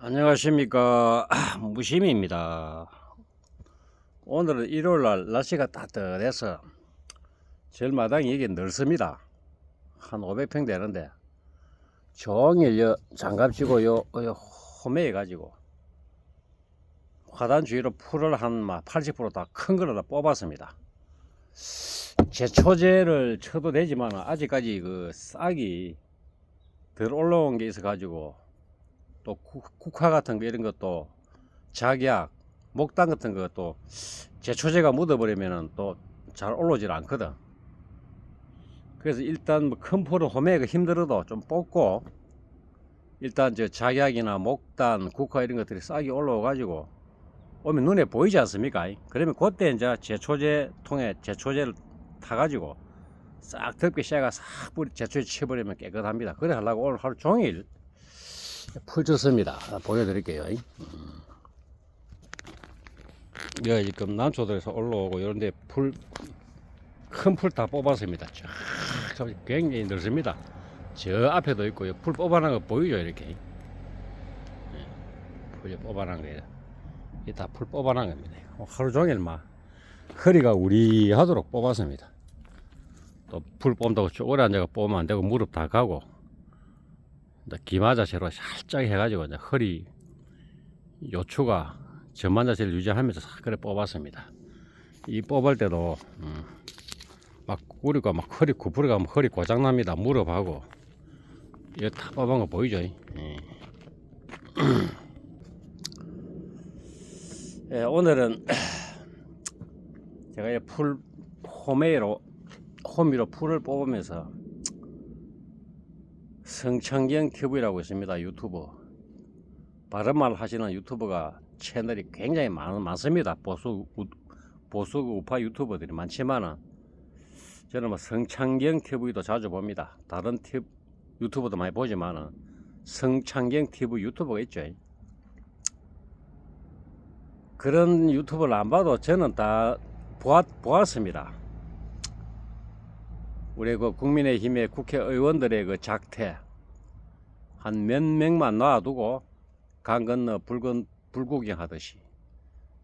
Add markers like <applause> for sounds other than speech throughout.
안녕하십니까. <clears throat> 무심입니다. 오늘은 일요일날 날씨가 따뜻해서 절마당이 여기 넓습니다. 한 500평 되는데 종일 여 장갑 쥐고 요, 요 호매해 가지고 화단 주위로 풀을 한 80%다 큰 거를 다 뽑았습니다. 제 초제를 쳐도 되지만 아직까지 그 싹이 덜 올라온 게 있어 가지고 또 국- 국화 같은 거 이런 것도 작약, 목당 같은 것도 제초제가 묻어버리면 또잘 올라오질 않거든. 그래서 일단 뭐큰 풀은 호매가 힘들어도 좀 뽑고 일단 저 작약이나 목단, 국화 이런 것들이 싹이 올라와가지고 오면 눈에 보이지 않습니까? 그러면 그때 이제 제초제 통에 제초제를 타가지고 싹 덮게 샤가 싹 뿌리 제초제 쳐버리면 깨끗합니다. 그래 하려고 오늘 하루 종일 풀 줬습니다. 하나 보여드릴게요. 여기 지금 남초도에서 올라오고 이런데 풀, 큰 풀 다 뽑았습니다. 쫙 굉장히 넓습니다. 저 앞에도 있고요. 풀 뽑아놓은 거 보이죠? 이렇게. 예, 풀 뽑아놓은 거예요. 이 다 풀 뽑아놓은 겁니다. 하루 종일 막 허리가 우리하도록 뽑았습니다. 또 풀 뽑는다고 오래 앉아가 뽑으면 안 되고 무릎 다 가고 기마 자세로 살짝 해가지고 이제 허리 요추가 전만 자세를 유지하면서 싹 그래 뽑았습니다. 이 뽑을 때도 음, 막 우리가 막 허리 구부려 가면 허리 고장 납니다. 무릎하고 이거 다 뽑은 거 보이죠? 예. <clears throat> 예, 오늘은 <clears throat> 제가 이풀 호메로 호미로 풀을 뽑으면서 성창경 TV라고 있습니다. 유튜브. 바른말 하시는 유튜버가 채널이 굉장히 많, 많습니다. 보수, 우, 보수 우파 유튜버들이 많지만은 저는 뭐 성창경 TV도 자주 봅니다. 다른 티, 유튜버도 많이 보지만은 성창경 TV 유튜버가 있죠. 그런 유튜브를 안 봐도 저는 다 보았, 보았습니다. 우리 그 국민의힘의 국회의원들의 그 작태 한 몇 명만 놔두고 강 건너 붉은 불구경 하듯이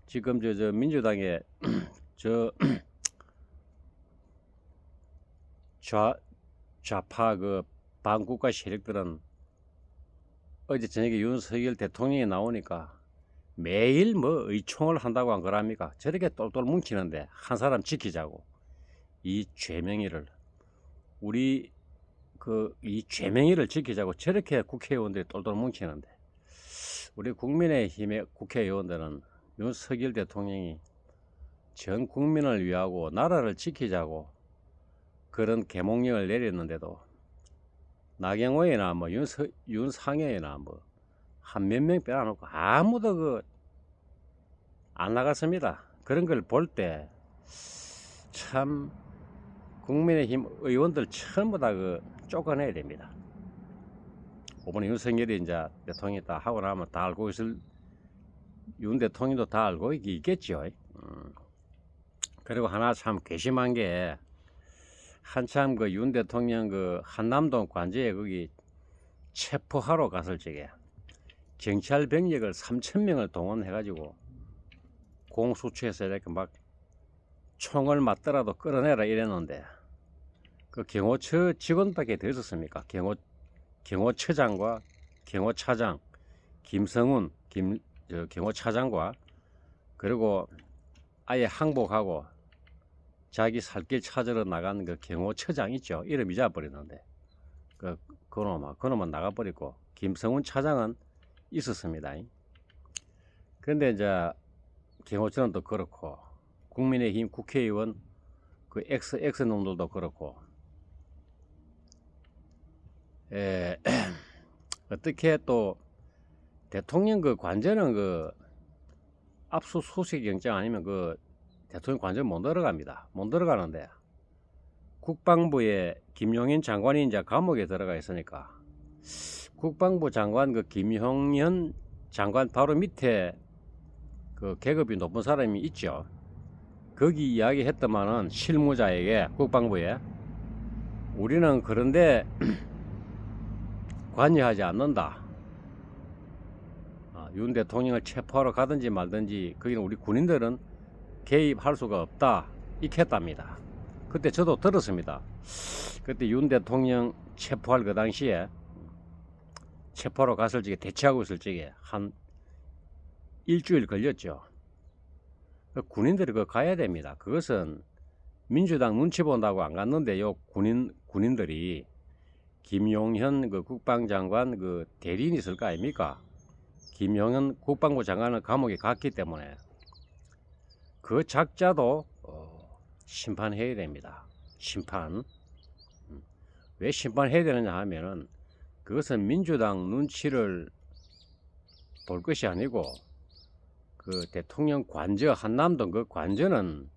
지금 저, 저 민주당의 <clears throat> 저 <clears throat> 좌, 좌파 그 반국가 세력들은 어제 저녁에 윤석열 대통령이 나오니까 매일 뭐 의총을 한다고 한 거랍니까? 저렇게 똘똘 뭉치는데 한 사람 지키자고 이 죄명의를 우리 그 이 죄명의를 지키자고 저렇게 국회의원들이 똘똘 뭉치는데 우리 국민의힘의 국회의원들은 윤석열 대통령이 전 국민을 위하고 나라를 지키자고 그런 계몽령을 내렸는데도 나경원이나 뭐 윤서, 윤상현이나 뭐 한 몇 명 빼놔놓고 아무도 그 안 나갔습니다. 그런 걸 볼 때 참 국민의힘 의원들 전부 다 그 쫓아내야 됩니다. 이번에 윤석열이 이제 대통령이 다 하고 나면 다 알고 있을 윤 대통령도 다 알고 있- 있겠죠. 음. 그리고 하나 참 괘씸한 게 한참 그 윤 대통령 그 한남동 관제에 거기 체포하러 갔을 적에 경찰 병력을 3천 명을 동원해가지고 공수처에서 이렇게 막 총을 맞더라도 끌어내라 이랬는데 그 경호처 직원밖에 더 있었습니까? 경호 경호처장과 경호차장 김성훈 김 저, 경호차장과 그리고 아예 항복하고 자기 살길 찾으러 나간 그 경호처장 있죠. 이름 잊어버렸는데 그 그놈아 그놈은 나가버리고 김성훈 차장은 있었습니다. 그런데 이제 경호처는 또 그렇고 국민의힘 국회의원 그 X X 놈들도 그렇고 에, <clears throat> 어떻게 또 대통령 그 관저는 그 압수수색 영장 아니면 그 대통령 관저 못 들어갑니다. 못 들어가는데 국방부에 김용인 장관이 이제 감옥에 들어가 있으니까 국방부 장관 그 김용현 장관 바로 밑에 그 계급이 높은 사람이 있죠. 거기 이야기했더만은 실무자에게 국방부에 우리는 그런데 <clears throat> 관여하지 않는다. 아, 윤 대통령을 체포하러 가든지 말든지 거기는 우리 군인들은 개입할 수가 없다 익혔답니다. 그때 저도 들었습니다. 그때 윤 대통령 체포할 그 당시에 체포하러 갔을 적에 대치하고 있을 적에 한 일주일 걸렸죠. 그 군인들이 그 가야 됩니다. 그것은 민주당 눈치 본다고 안 갔는데요. 군인 군인들이 김용현 그 국방장관 그 대리인 있을 거 아닙니까? 김용현 국방부 장관은 감옥에 갔기 때문에 그 작자도 어, 심판해야 됩니다. 심판. 음. 왜 심판해야 되느냐 하면은 그것은 민주당 눈치를 볼 것이 아니고 그 대통령 관저 한남동 그 관저는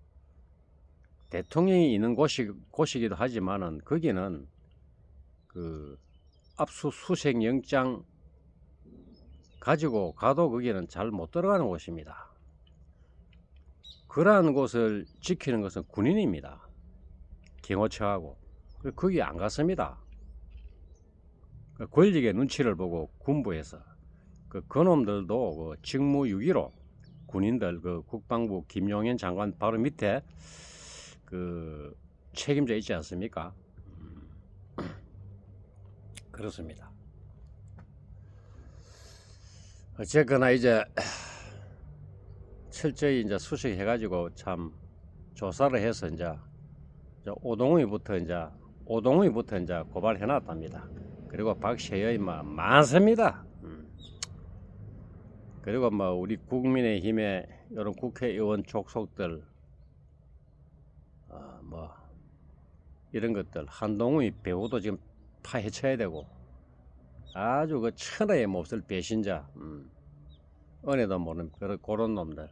대통령이 있는 곳이 곳이기도 하지만은 거기는 그 압수수색 영장 가지고 가도 거기는 잘 못 들어가는 곳입니다. 그러한 곳을 지키는 것은 군인입니다. 경호처하고 그 거기 안 갔습니다. 그 권력의 눈치를 보고 군부에서 그 그놈들도 그 직무유기로 군인들 그 국방부 김용현 장관 바로 밑에 그 책임져 있지 않습니까? 음. 그렇습니다. 어쨌거나 이제 철저히 이제 수색해 가지고 참 조사를 해서 이제 오동우이부터 이제 오동우이부터 이제 고발해 놨답니다. 그리고 박세여이 뭐 많습니다. 음. 그리고 뭐 우리 국민의힘의 이런 국회의원 족속들 어, 뭐 이런 것들 한동훈이 배우도 지금 파헤쳐야 되고 아주 그 천하의 몹쓸 배신자 음. 은혜도 모르는 그런 그런 놈들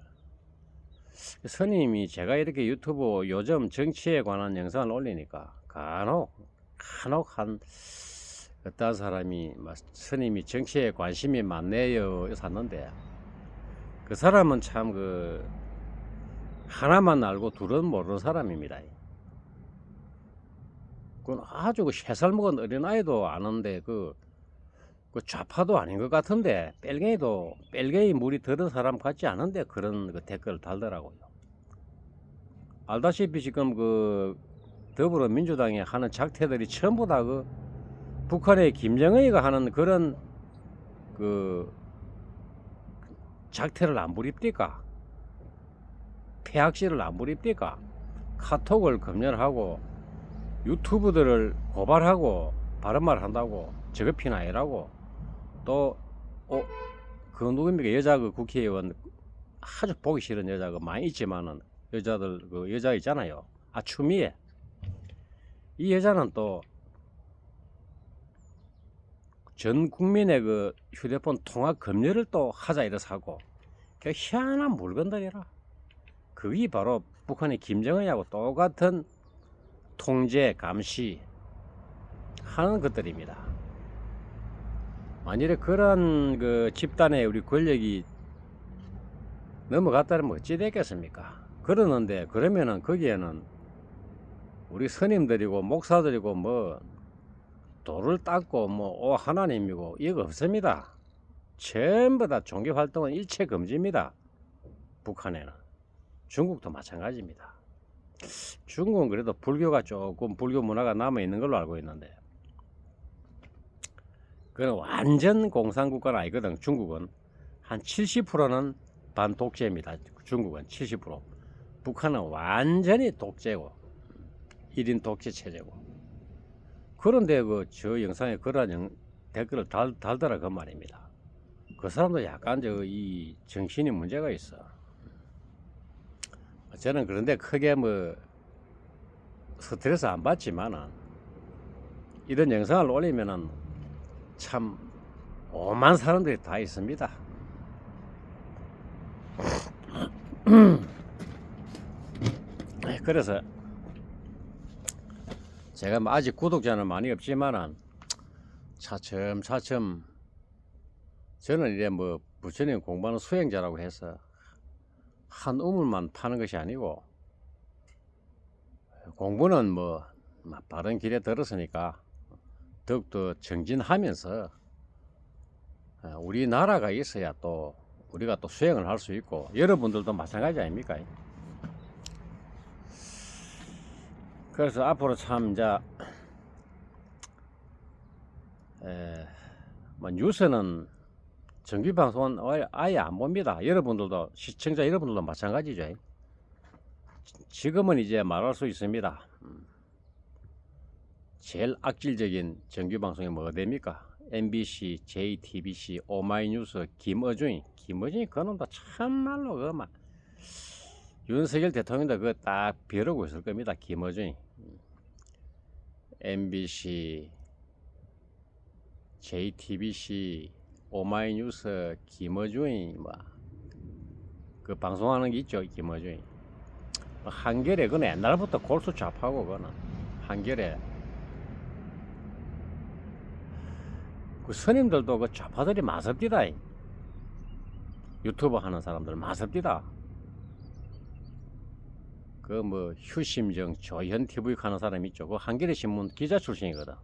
스님이 제가 이렇게 유튜브 요즘 정치에 관한 영상을 올리니까 간혹 간혹 한 어떤 사람이 막 스님이 정치에 관심이 많네요 샀는데 그 사람은 참 그 하나만 알고 둘은 모르는 사람입니다. 그건 아주 그 세살 먹은 어린아이도 아는데 그, 그 좌파도 아닌 것 같은데 뺄갱이도 뺄갱이 물이 들은 사람 같지 않은데 그런 그 댓글을 달더라고요. 알다시피 지금 그 더불어민주당이 하는 작태들이 전부 다 그 북한의 김정은이가 하는 그런 그 작태를 안 부립니까? 폐악질을 안 부립니까? 카톡을 검열하고 유튜브들을 고발하고 바른 말 한다고 저급히나 해라고 또 어, 그 누굽니까? 여자 그 국회의원 아주 보기 싫은 여자가 많이 있지만은 여자들 그 여자 있잖아요. 아 추미애. 이 여자는 또 전 국민의 그 휴대폰 통화 검열을 또 하자 이래서 하고 그 희한한 물건들이라. 그게 바로 북한의 김정은하고 똑같은 통제 감시 하는 것들입니다. 만일에 그런 그 집단의 우리 권력이 넘어갔다면 어찌 됐겠습니까? 그러는데 그러면은 거기에는 우리 스님들이고 목사들이고 뭐 돌을 닦고 뭐 오 하나님이고 이거 없습니다. 전부 다 종교 활동은 일체 금지입니다. 북한에는 중국도 마찬가지입니다. 중국은 그래도 불교가 조금 불교 문화가 남아 있는 걸로 알고 있는데 그건 완전 공산국가는 아니거든. 중국은 한 70%는 반독재입니다. 중국은 70%. 북한은 완전히 독재고 1인 독재 체제고. 그런데 그 저 영상에 그런 영, 댓글을 달, 달더라 그 말입니다. 그 사람도 약간 저 이 정신이 문제가 있어. 저는 그런데 크게 뭐 스트레스 안 받지만은 이런 영상을 올리면은 참 오만 사람들이 다 있습니다. <clears throat> 그래서 제가 뭐 아직 구독자는 많이 없지만은 차츰 차츰 저는 이제 뭐 부처님 공부하는 수행자라고 해서 한 우물만 파는 것이 아니고 공부는 뭐 바른 길에 들었으니까 더욱더 정진하면서 어, 우리나라가 있어야 또 우리가 또 수행을 할 수 있고 여러분들도 마찬가지 아닙니까? 그래서 앞으로 참 이제 에, 뭐 뉴스는 정규 방송은 아예- 안 봅니다. 여러분들도 시청자 여러분들도 마찬가지죠. 지금은 이제 말할 수 있습니다. 음. 제일 악질적인 정규 방송이 뭐가 됩니까? MBC, JTBC, 오마이뉴스, 김어준이, 김어준이 그놈 다 참말로 그막 윤석열 대통령도 그거 딱 벼르고 있을 겁니다. 김어준이. 음. MBC, JTBC, 오마이뉴스, 김어준이 뭐그 방송하는 게 있죠. 김어준이. 뭐 한겨레 그는 옛날부터 골수 잡하고 그는 한겨레 그 스님들도 그 좌파들이 마섭디다. 유튜브 하는 사람들 마섭디다. 그 뭐 휴심정 조현 TV 하는 사람 있죠. 그 한겨레 신문 기자 출신이거든.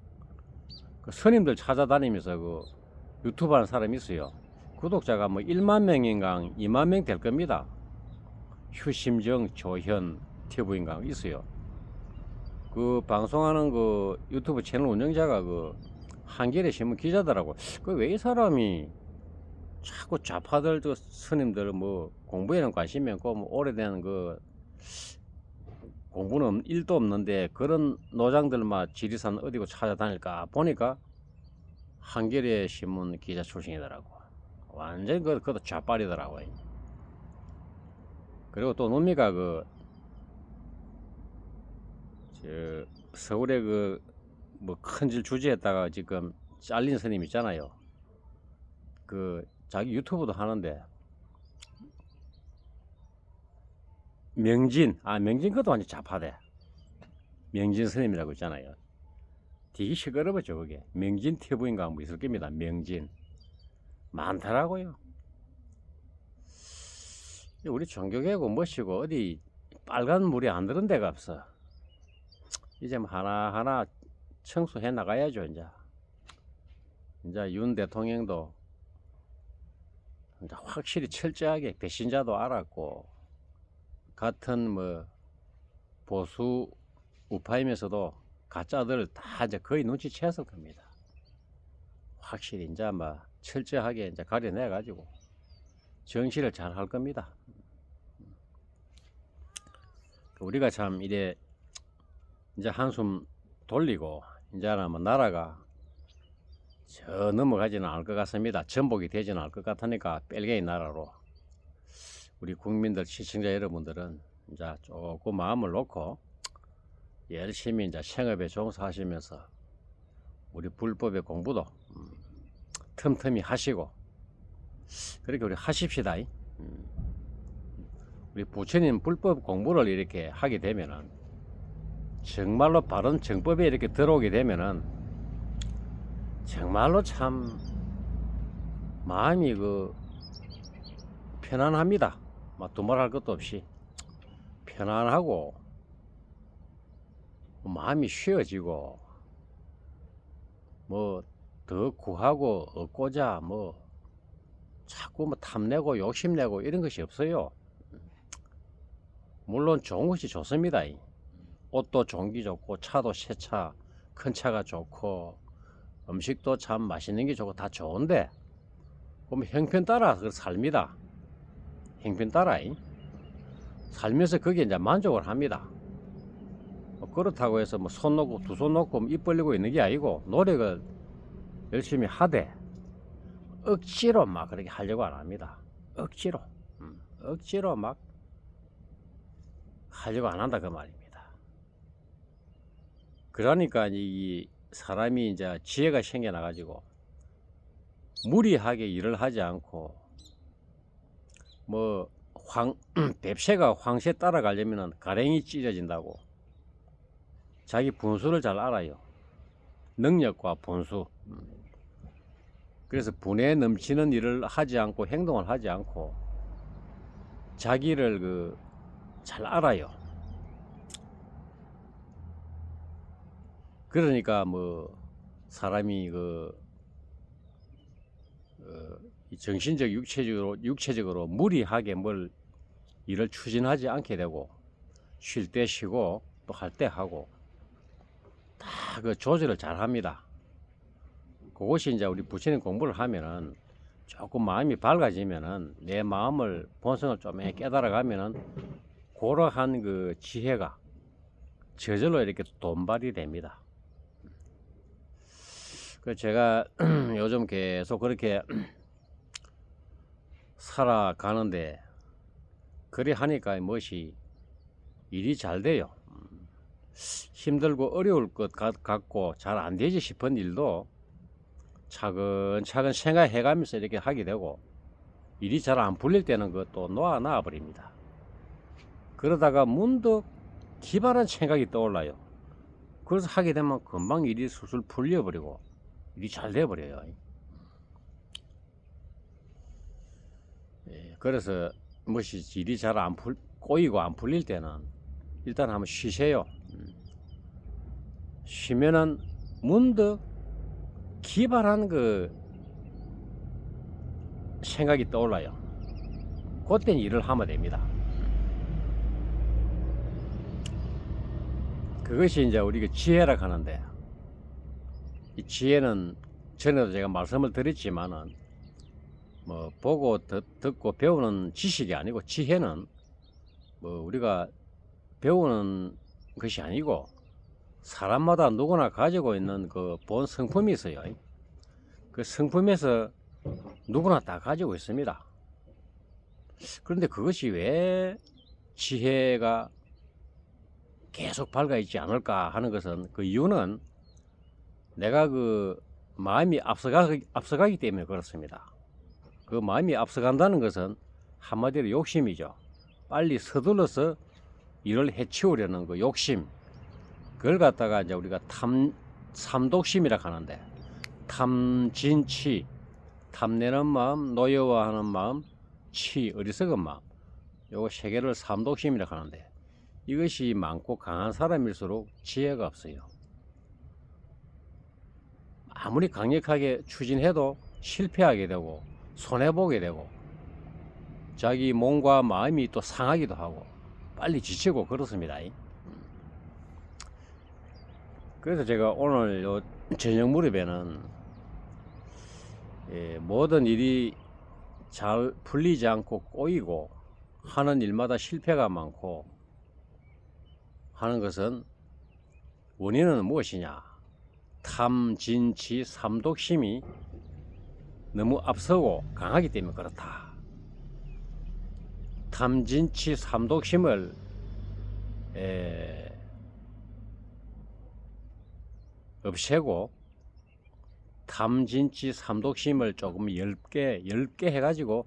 그 스님들 찾아다니면서 그 유튜브 하는 사람이 있어요. 구독자가 뭐 1만 명인가 2만 명 될 겁니다. 휴심정 조현 TV인가 있어요. 그 방송하는 그 유튜브 채널 운영자가 그 한겨레 신문 기자더라고. 그 왜 이 사람이 자꾸 좌파들 그 스님들 뭐 공부에는 관심이 없고 뭐 오래된 그 공부는 일도 없는데 그런 노장들만 지리산 어디고 찾아다닐까 보니까 한겨레 신문 기자 출신이더라고. 완전 그 그것도 좌빨이더라고. 그리고 또 놈이가 그, 저, 서울에 그, 뭐, 큰질 주지했다가 지금 잘린 스님 있잖아요. 그, 자기 유튜브도 하는데, 명진, 아, 명진 그것도 완전 좌파대. 명진 스님이라고 있잖아요. 되게 시끄러웠죠, 그게. 명진 TV인가 뭐 있을 겁니다. 명진. 많더라고요. 우리 종교계고 멋이고 어디 빨간 물이 안 들은 데가 없어. 이제 뭐 하나하나 청소해 나가야죠, 이제. 이제 윤 대통령도 이제 확실히 철저하게 배신자도 알았고, 같은 뭐 보수 우파이면서도 가짜들 다 이제 거의 눈치챘을 겁니다. 확실히 이제 뭐 철저하게 이제 가려내 가지고 정치를 잘 할 겁니다. 우리가 참 이래 이제 한숨 돌리고 이제는 뭐 나라가 저 넘어가지는 않을 것 같습니다. 전복이 되지는 않을 것 같으니까 뺄개의 나라로 우리 국민들 시청자 여러분들은 이제 조금 마음을 놓고 열심히 이제 생업에 종사하시면서 우리 불법의 공부도 음, 틈틈이 하시고 그렇게 우리 하십시다. 음. 우리 부처님 불법 공부를 이렇게 하게 되면은 정말로 바른 정법에 이렇게 들어오게 되면은 정말로 참 마음이 그 편안합니다. 막 두말할 것도 없이 편안하고 마음이 쉬어지고 뭐 더 구하고 얻고자 뭐 자꾸 뭐 탐내고 욕심내고 이런 것이 없어요. 물론 좋은 것이 좋습니다. 옷도 게 좋고 차도 새 차, 큰 차가 좋고 음식도 참 맛있는 게 좋고 다 좋은데 그럼 형편 따라 그 삽니다. 형편 따라 살면서 거기에 이제 만족을 합니다. 뭐 그렇다고 해서 뭐 손 놓고 두 손 놓고 입 벌리고 있는 게 아니고 노력을 열심히 하되 억지로 막 그렇게 하려고 안 합니다. 억지로 음, 억지로 막 하려고 안 한다 그 말입니다. 그러니까 이 사람이 이제 지혜가 생겨나 가지고 무리하게 일을 하지 않고 뭐 황, 뱁새가 황새 따라가려면 가랭이 찢어진다고 자기 분수를 잘 알아요. 능력과 분수. 음. 그래서 분에 넘치는 일을 하지 않고 행동을 하지 않고 자기를 그 잘 알아요. 그러니까 뭐 사람이 그 어, 이 정신적 육체적으로 육체적으로 무리하게 뭘 일을 추진하지 않게 되고 쉴 때 쉬고 또 할 때 하고 다 그 조절을 잘 합니다. 그것이 이제 우리 부처님 공부를 하면은 조금 마음이 밝아지면은 내 마음을 본성을 좀 깨달아 가면은 그러한 그 지혜가 저절로 이렇게 돈발이 됩니다. 그 제가 <clears throat> 요즘 계속 그렇게 <clears throat> 살아가는데 그리 하니까 무엇이 일이 잘 돼요. 음, 힘들고 어려울 것 같- 같고 잘 안 되지 싶은 일도 차근차근 생각해 가면서 이렇게 하게 되고 일이 잘 안 풀릴 때는 그것도 놓아 놔 버립니다. 그러다가 문득 기발한 생각이 떠올라요. 그래서 하게 되면 금방 일이 술술 풀려버리고 일이 잘 돼버려요. 예, 그래서 무엇이 일이 잘 안 풀, 꼬이고 안 풀릴 때는 일단 한번 쉬세요. 음. 쉬면은 문득 기발한 그 생각이 떠올라요. 그때는 일을 하면 됩니다. 그것이 이제 우리가 지혜라 하는데 이 지혜는 전에도 제가 말씀을 드렸지만은 뭐 보고 듣, 듣고 배우는 지식이 아니고 지혜는 뭐 우리가 배우는 것이 아니고 사람마다 누구나 가지고 있는 그 본 성품이 있어요. 그 성품에서 누구나 다 가지고 있습니다. 그런데 그것이 왜 지혜가 계속 밝아 있지 않을까 하는 것은 그 이유는 내가 그 마음이 앞서가기, 앞서가기 때문에 그렇습니다. 그 마음이 앞서간다는 것은 한마디로 욕심이죠. 빨리 서둘러서 일을 해치우려는 그 욕심. 그걸 갖다가 이제 우리가 탐, 삼독심이라 하는데 탐진치, 탐내는 마음, 노여워하는 마음, 치, 어리석은 마음. 요거 세 개를 삼독심이라 하는데 이것이 많고 강한 사람일수록 지혜가 없어요. 아무리 강력하게 추진해도 실패하게 되고 손해보게 되고 자기 몸과 마음이 또 상하기도 하고 빨리 지치고 그렇습니다. 그래서 제가 오늘 요 저녁 무렵에는 예, 모든 일이 잘 풀리지 않고 꼬이고 하는 일마다 실패가 많고 하는 것은 원인은 무엇이냐? 탐진치 삼독심이 너무 앞서고 강하기 때문에 그렇다. 탐진치 삼독심을 에, 없애고 탐진치 삼독심을 조금 얇게 얇게 해가지고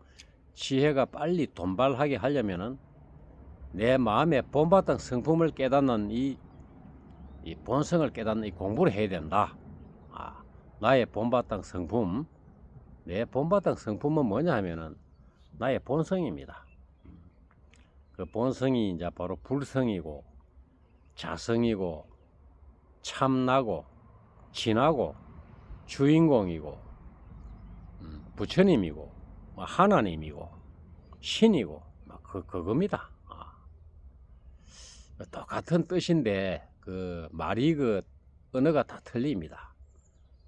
지혜가 빨리 돈발하게 하려면은 내 마음의 본바탕 성품을 깨닫는 이, 이 본성을 깨닫는 이 공부를 해야 된다. 아, 나의 본바탕 성품, 내 본바탕 성품은 뭐냐 하면은 나의 본성입니다. 그 본성이 이제 바로 불성이고 자성이고 참나고 진하고 주인공이고 음, 부처님이고 뭐 하나님이고 신이고 막 그, 그겁니다. 아. 똑같은 뜻인데 그 말이 그 언어가 다 틀립니다.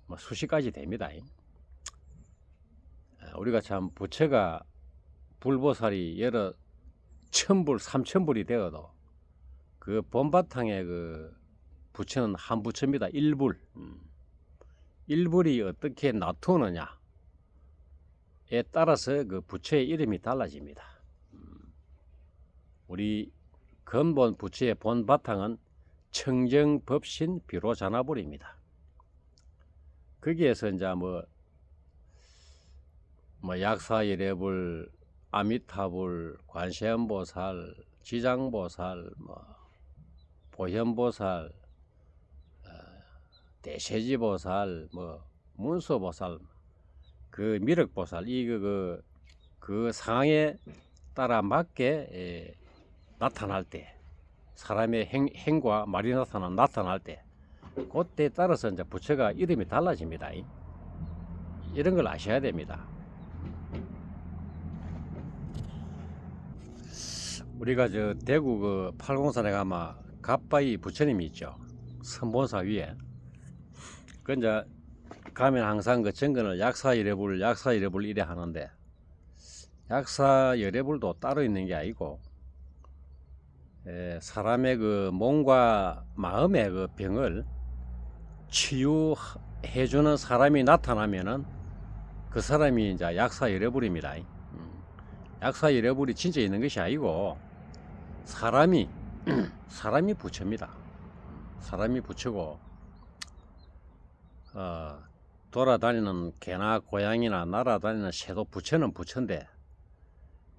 뭐 수십 가지 됩니다. 아, 우리가 참 부처가 불보살이 여러 천불, 삼천불이 되어도 그 본바탕에 그 부처는 한 부처입니다. 일불. 음. 일불이 어떻게 나투느냐에 따라서 그 부처의 이름이 달라집니다. 음. 우리 근본 부처의 본 바탕은 청정법신 비로자나불입니다. 거기에서 이제 뭐, 뭐 약사이래불, 아미타불, 관세음보살, 지장보살, 뭐 보현보살, 어, 대세지보살, 뭐 문서보살, 그 미륵보살 이그그 그, 그 상황에 따라 맞게 예, 나타날 때 사람의 행, 행과 말이 나타나 나타날 때 그때 따라서 이제 부처가 이름이 달라집니다. 이런 걸 아셔야 됩니다. 우리가 저 대구 그 팔공산에 가면 갑바이 부처님이 있죠. 선본사 위에 그 이제 가면 항상 그 정근을 약사 열애불, 약사 열애불 이래 하는데 약사 열애불도 따로 있는 게 아니고 에, 사람의 그 몸과 마음의 그 병을 치유해주는 사람이 나타나면은 그 사람이 이제 약사 열애불입니다. 음. 약사 열애불이 진짜 있는 것이 아니고 사람이 <clears throat> 사람이 부처입니다. 사람이 부처고 어, 돌아다니는 개나 고양이나 날아다니는 새도 부처는 부처인데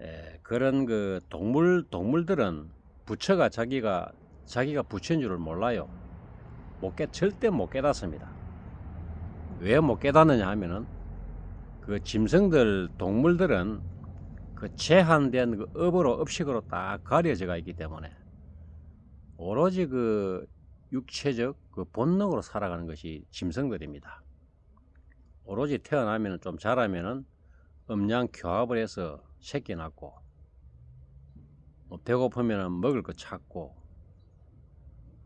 에, 그런 그 동물 동물들은 부처가 자기가 자기가 부처인 줄을 몰라요. 못 깨, 절대 못 깨닫습니다. 왜 못 깨닫느냐 하면은 그 짐승들 동물들은 그 제한된 그 업으로 업식으로 딱 가려져가 있기 때문에 오로지 그 육체적 그 본능으로 살아가는 것이 짐승들입니다. 오로지 태어나면 좀 자라면은 음양 교합을 해서 새끼 낳고 뭐 배고프면은 먹을 거 찾고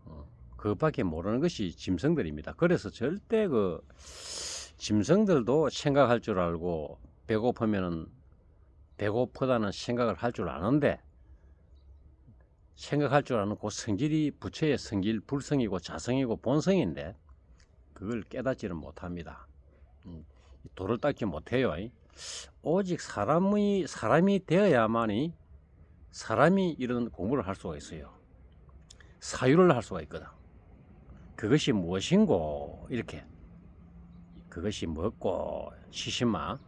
어, 그것밖에 모르는 것이 짐승들입니다. 그래서 절대 그 짐승들도 생각할 줄 알고 배고프면은 배고프다는 생각을 할 줄 아는데 생각할 줄 아는 그 성질이 부처의 성질, 불성이고 자성이고 본성인데 그걸 깨닫지를 못합니다. 음, 도를 닦지 못해요. 오직 사람이 사람이 되어야만이 사람이 이런 공부를 할 수가 있어요. 사유를 할 수가 있거든. 그것이 무엇인고 이렇게 그것이 뭐고 시신마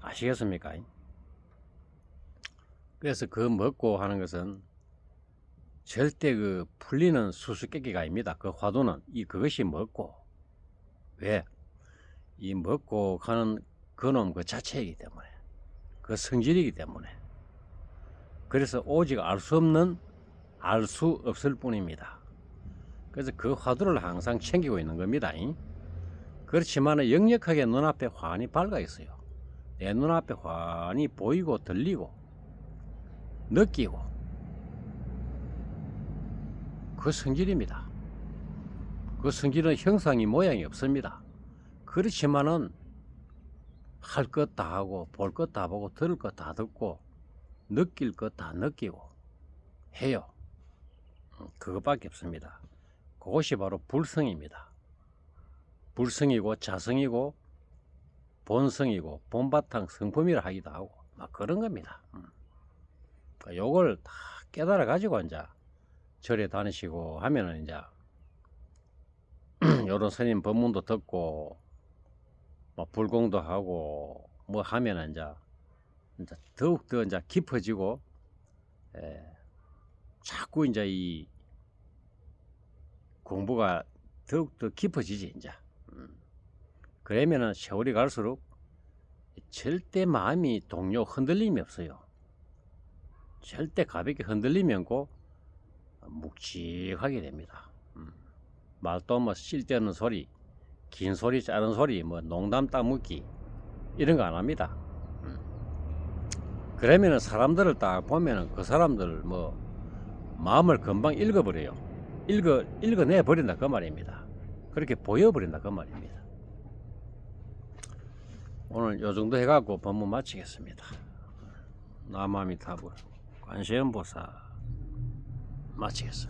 아시겠습니까? 그래서 그 먹고 하는 것은 절대 그 풀리는 수수께끼가 아닙니다. 그 화두는 이 그것이 먹고 왜? 이 먹고 가는 그놈 그 자체이기 때문에 그 성질이기 때문에 그래서 오직 알 수 없는 알 수 없을 뿐입니다. 그래서 그 화두를 항상 챙기고 있는 겁니다. 그렇지만 역력하게 눈앞에 환히 밝아 있어요. 내 눈앞에 환히 보이고 들리고 느끼고 그 성질입니다. 그 성질은 형상이 모양이 없습니다. 그렇지만은 할 것 다 하고 볼 것 다 보고 들을 것 다 듣고 느낄 것 다 느끼고 해요. 음, 그것밖에 없습니다. 그것이 바로 불성입니다. 불성이고 자성이고 본성이고 본바탕 성품이라 하기도 하고 막 그런 겁니다. 음. 그러니까 요걸 다 깨달아 가지고 이제 절에 다니시고 하면은 이제 <clears throat> 요런 스님 법문도 듣고 뭐 불공도 하고 뭐 하면은 이제 이제 더욱 더 이제 깊어지고 에, 자꾸 이제 이 공부가 더욱 더 깊어지지 이제. 음. 그러면은 세월이 갈수록 절대 마음이 동요 흔들림이 없어요. 절대 가볍게 흔들리면 고 묵직하게 됩니다. 음. 말도 뭐 쓸데없는 소리, 긴 소리, 짧은 소리, 뭐 농담 따묻기 이런 거 안 합니다. 음. 그러면은 사람들을 딱 보면은 그 사람들 뭐 마음을 금방 읽어버려요. 읽어 읽어내 버린다 그 말입니다. 그렇게 보여버린다 그 말입니다. 오늘 요 정도 해갖고 법문 마치겠습니다. 남아미타불 관세음보사 Matthias.